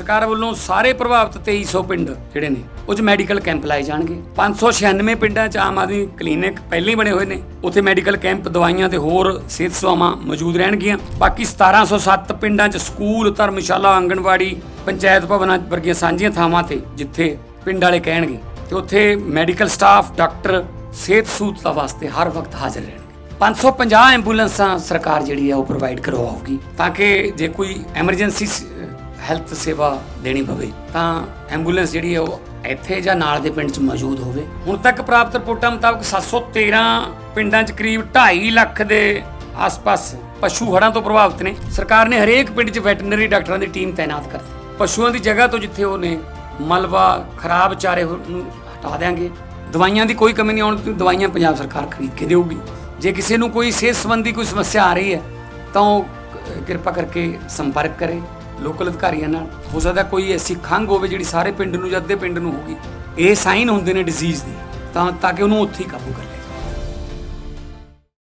ਸਰਕਾਰ ਵੱਲੋਂ ਸਾਰੇ ਪ੍ਰਭਾਵਿਤ 2300 ਪਿੰਡ ਜਿਹੜੇ ਨੇ, ਉਹ 'ਚ ਮੈਡੀਕਲ ਕੈਂਪ ਲਾਏ ਜਾਣਗੇ। 596 ਪਿੰਡਾਂ 'ਚ ਆਮ ਆਦਮੀ ਕਲੀਨਿਕ ਪਹਿਲਾਂ ਹੀ ਬਣੇ ਹੋਏ ਨੇ। ਉੱਥੇ ਮੈਡੀਕਲ ਕੈਂਪ ਦਵਾਈਆਂ ਤੇ ਹੋਰ ਸਿਹਤ ਸੇਵਾਵਾਂ ਮੌਜੂਦ ਰਹਿਣਗੀਆਂ। ਬਾਕੀ 1707 ਪਿੰਡਾਂ 'ਚ ਸਕੂਲ, ਧਰਮਸ਼ਾਲਾ, ਆਂਗਣਵਾੜੀ, ਪੰਚਾਇਤ ਭਵਨਾਂ ਵਰਗੀਆਂ ਸਾਂਝੀਆਂ ਥਾਵਾਂ ਤੇ ਜਿੱਥੇ ਪਿੰਡ ਵਾਲੇ ਕਹਿਣਗੇ। ਤੇ ਉੱਥੇ ਮੈਡੀਕਲ ਸਟਾਫ ਡਾਕਟਰ ਸਿਹਤ ਸਹੂਲਤਾਂ ਵਾਸਤੇ ਹਰ ਵਕਤ ਹਾਜ਼ਰ ਰਹਿਣਗੇ। 550 ਐਂਬੂਲੈਂਸਾਂ ਸਰਕਾਰ ਜਿਹੜੀ ਆ ਉਹ ਪ੍ਰੋਵਾਈਡ ਕਰਵਾਉਗੀ। ਤਾਂ ਕਿ ਜੇ ਕੋਈ ਐਮਰਜੈਂਸੀ ਹੈਲਥ ਸੇਵਾ ਦੇਣੀ ਪਵੇ, ਤਾਂ ਐਂਬੂਲੈਂਸ ਜਿਹੜੀ ਹੈ ਉਹ ਇੱਥੇ ਜਾਂ ਨਾਲ ਦੇ ਪਿੰਡ 'ਚ ਮੌਜੂਦ ਹੋਵੇ। ਹੁਣ ਤੱਕ ਪ੍ਰਾਪਤ ਰਿਪੋਰਟਾਂ ਮੁਤਾਬਕ 713 ਪਿੰਡਾਂ 'ਚ ਕਰੀਬ 2.5 ਲੱਖ ਦੇ ਆਸ-ਪਾਸ ਪਸ਼ੂ ਹੜ੍ਹਾਂ ਤੋਂ ਪ੍ਰਭਾਵਿਤ ਨੇ। ਸਰਕਾਰ ਨੇ ਹਰੇਕ ਪਿੰਡ 'ਚ ਵੈਟਰਨਰੀ ਡਾਕਟਰਾਂ ਦੀ ਟੀਮ ਤਾਇਨਾਤ ਕਰਤੀ ਪਸ਼ੂਆਂ ਦੀ ਜਗ੍ਹਾ ਤੋਂ ਜਿੱਥੇ ਉਹ ਨੇ ਮਲਬਾ, ਖਰਾਬ ਚਾਰੇ ਹੋ- ਨੂੰ ਹਟਾ ਦੇਾਂਗੇ ਦਵਾਈਆਂ ਦੀ ਕੋਈ ਕਮੀ ਨਹੀਂ ਆਉਣ ਦੀ ਦਵਾਈਆਂ ਪੰਜਾਬ ਸਰਕਾਰ ਖਰੀਦ ਕੇ ਦੇਊਗੀ। ਜੇ ਕਿਸੇ ਨੂੰ ਕੋਈ ਸਿਹਤ ਸੰਬੰਧੀ ਕੋਈ ਸਮੱਸਿਆ ਆ ਰਹੀ ਹੈ, ਤਾਂ ਉਹ ਕਿਰਪਾ ਕਰਕੇ ਸੰਪਰਕ ਕਰੇ। ਲੋਕਲ ਅਧਿਕਾਰੀਆਂ ਨਾਲ, ਹੋ ਸਕਦਾ ਕੋਈ ਐਸੀ ਖੰਘ ਹੋਵੇ ਜਿਹੜੀ ਸਾਰੇ ਪਿੰਡ ਨੂੰ ਜਾਂ ਅੱਧੇ ਪਿੰਡ ਨੂੰ ਹੋਗੀ ਇਹ ਸਾਈਨ ਹੁੰਦੇ ਨੇ ਡਿਜ਼ੀਜ਼ ਦੀ, ਤਾਂ ਤਾਂ ਕਿ ਉਹਨੂੰ ਉੱਥੇ ਹੀ ਕਾਬੂ ਕਰ ਲਿਆ